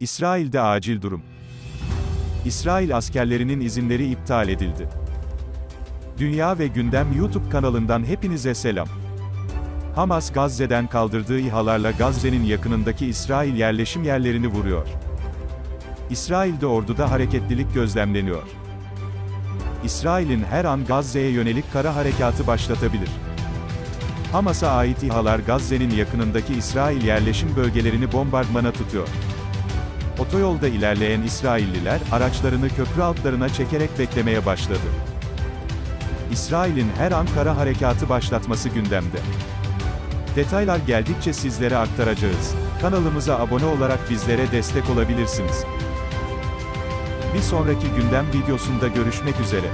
İsrail'de acil durum. İsrail askerlerinin izinleri iptal edildi. Dünya ve Gündem YouTube kanalından hepinize selam. Hamas Gazze'den kaldırdığı İHA'larla Gazze'nin yakınındaki İsrail yerleşim yerlerini vuruyor. İsrail'de orduda hareketlilik gözlemleniyor. İsrail'in her an Gazze'ye yönelik kara harekatı başlatabilir. Hamas'a ait İHA'lar Gazze'nin yakınındaki İsrail yerleşim bölgelerini bombardımana tutuyor. Otoyolda ilerleyen İsrailliler, araçlarını köprü altlarına çekerek beklemeye başladı. İsrail'in her an kara harekatı başlatması gündemde. Detaylar geldikçe sizlere aktaracağız. Kanalımıza abone olarak bizlere destek olabilirsiniz. Bir sonraki gündem videosunda görüşmek üzere.